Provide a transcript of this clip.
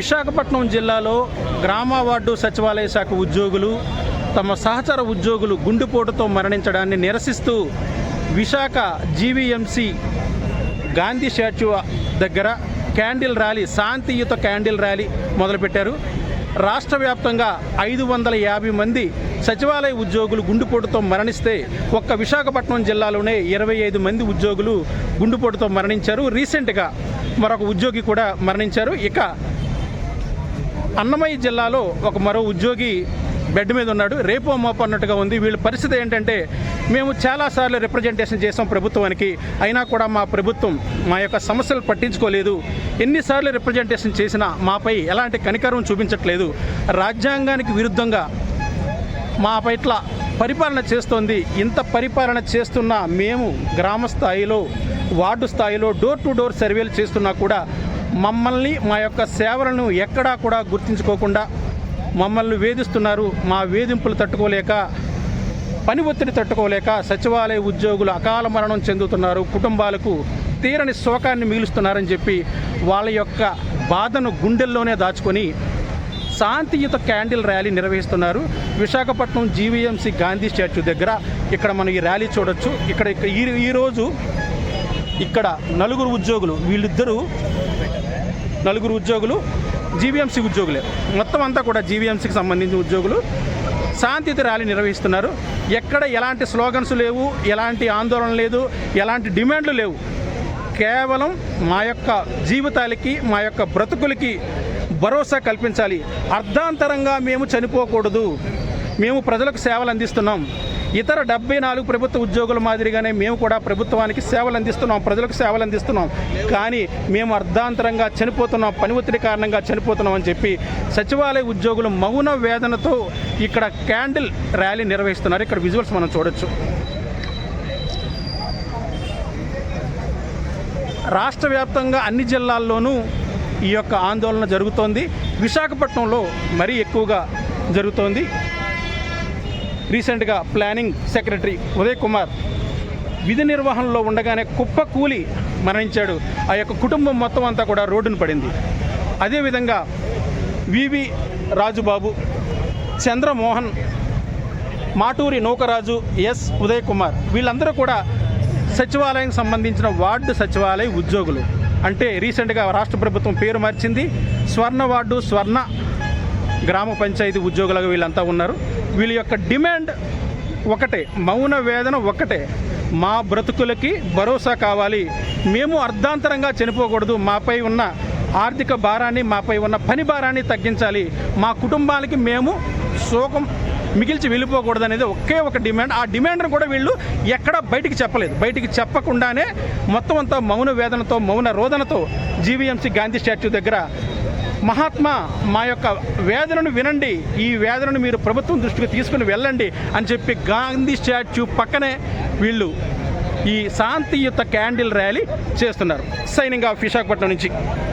విశాఖపట్నం జిల్లాలో గ్రామ వార్డు సచివాలయ శాఖ ఉద్యోగులు తమ సహచర ఉద్యోగులు గుండెపోటుతో మరణించడాన్ని నిరసిస్తూ విశాఖ జీవీఎంసీ గాంధీ స్టాచ్యూ దగ్గర క్యాండిల్ ర్యాలీ శాంతియుత క్యాండిల్ ర్యాలీ మొదలుపెట్టారు. రాష్ట్ర వ్యాప్తంగా ఐదు వందల యాభై మంది సచివాలయ ఉద్యోగులు గుండెపోటుతో మరణిస్తే ఒక్క విశాఖపట్నం జిల్లాలోనే ఇరవై ఐదు మంది ఉద్యోగులు గుండెపోటుతో మరణించారు. రీసెంట్గా మరొక ఉద్యోగి కూడా మరణించారు. ఇక అన్నమయ్య జిల్లాలో ఒక మరో ఉద్యోగి బెడ్ మీద ఉన్నాడు. రేపో మోపో అన్నట్టుగా ఉంది. వీళ్ళ పరిస్థితి ఏంటంటే మేము చాలాసార్లు రిప్రజెంటేషన్ చేసాం ప్రభుత్వానికి. అయినా కూడా మా ప్రభుత్వం మా యొక్క సమస్యలు పట్టించుకోలేదు. ఎన్నిసార్లు రిప్రజెంటేషన్ చేసినా మాపై ఎలాంటి కనికరం చూపించట్లేదు. రాజ్యాంగానికి విరుద్ధంగా మా పట్ల పరిపాలన చేస్తోంది. ఇంత పరిపాలన చేస్తున్న మేము గ్రామ స్థాయిలో వార్డు స్థాయిలో డోర్ టు డోర్ సర్వేలు చేస్తున్నా కూడా మమ్మల్ని మా యొక్క సేవలను ఎక్కడా కూడా గుర్తించుకోకుండా మమ్మల్ని వేధిస్తున్నారు. మా వేధింపులు తట్టుకోలేక పని ఒత్తిడి తట్టుకోలేక సచివాలయ ఉద్యోగులు అకాల మరణం చెందుతున్నారు. కుటుంబాలకు తీరని శోకాన్ని మిగులుస్తున్నారని చెప్పి వాళ్ళ యొక్క బాధను గుండెల్లోనే దాచుకొని శాంతియుత క్యాండిల్ ర్యాలీ నిర్వహిస్తున్నారు. విశాఖపట్నం జీవీఎంసీ గాంధీ స్టాచ్యూ దగ్గర. ఇక్కడ మనం ఈ ర్యాలీ చూడొచ్చు. ఇక్కడ ఇక్కడ ఈ ఈరోజు ఇక్కడ నలుగురు ఉద్యోగులు వీళ్ళిద్దరూ నలుగురు ఉద్యోగులు జీవీఎంసీ ఉద్యోగులే. మొత్తం అంతా కూడా జీవీఎంసీకి సంబంధించిన ఉద్యోగులు. శాంతియుత ర్యాలీ నిర్వహిస్తున్నారు. ఎక్కడ ఎలాంటి స్లోగన్స్ లేవు ఎలాంటి ఆందోళన లేదు ఎలాంటి డిమాండ్లు లేవు. కేవలం మా యొక్క జీవితాలకి మా యొక్క బ్రతుకులకి భరోసా కల్పించాలి. అర్ధాంతరంగా మేము చనిపోకూడదు. మేము ప్రజలకు సేవలు అందిస్తున్నాం. ఇతర డెబ్బై నాలుగు ప్రభుత్వ ఉద్యోగుల మాదిరిగానే మేము కూడా ప్రభుత్వానికి సేవలు అందిస్తున్నాం ప్రజలకు సేవలు అందిస్తున్నాం. కానీ మేము అర్ధాంతరంగా చనిపోతున్నాం పని ఒత్తిడి కారణంగా చనిపోతున్నాం అని చెప్పి సచివాలయ ఉద్యోగులు మౌన వేదనతో ఇక్కడ క్యాండిల్ ర్యాలీ నిర్వహిస్తున్నారు. ఇక్కడ విజువల్స్ మనం చూడొచ్చు. రాష్ట్ర వ్యాప్తంగా అన్ని జిల్లాల్లోనూ ఈ యొక్క ఆందోళన జరుగుతోంది. విశాఖపట్నంలో మరీ ఎక్కువగా జరుగుతోంది. రీసెంట్గా ప్లానింగ్ సెక్రటరీ ఉదయ్ కుమార్ విధి నిర్వహణలో ఉండగానే కుప్ప కూలి మరణించాడు. ఆ యొక్క కుటుంబం మొత్తం అంతా కూడా రోడ్డున పడింది. అదేవిధంగా V V Rajubabu Chandramohan Maturi Naukaraju S Uday Kumar వీళ్ళందరూ కూడా సచివాలయం సంబంధించిన వార్డు సచివాలయ ఉద్యోగులు. అంటే రీసెంట్గా రాష్ట్ర ప్రభుత్వం పేరు మార్చింది. స్వర్ణ వార్డు స్వర్ణ గ్రామ పంచాయతీ ఉద్యోగులుగా వీళ్ళంతా ఉన్నారు. వీళ్ళ యొక్క డిమాండ్ ఒకటే మౌన వేదన ఒకటే. మా బ్రతుకులకి భరోసా కావాలి. మేము అర్ధాంతరంగా చనిపోకూడదు. మాపై ఉన్న ఆర్థిక భారాన్ని మాపై ఉన్న పని భారాన్ని తగ్గించాలి. మా కుటుంబాలకి మేము శోకం మిగిల్చి వెళ్ళిపోకూడదు అనేది ఒకే ఒక డిమాండ్. ఆ డిమాండ్ను కూడా వీళ్ళు ఎక్కడ బయటికి చెప్పలేదు. బయటికి చెప్పకుండానే మొత్తం అంతా మౌన వేదనతో మౌన రోదనతో జీవీఎంసీ గాంధీ స్టాచ్యూ దగ్గర మహాత్మా మా యొక్క వేదనను వినండి. ఈ వేదనను మీరు ప్రభుత్వం దృష్టికి తీసుకుని వెళ్ళండి అని చెప్పి గాంధీ స్టాచ్యూ పక్కనే వీళ్ళు ఈ శాంతియుత క్యాండిల్ ర్యాలీ చేస్తున్నారు. సైనింగ్ ఆఫ్ విశాఖపట్నం నుంచి.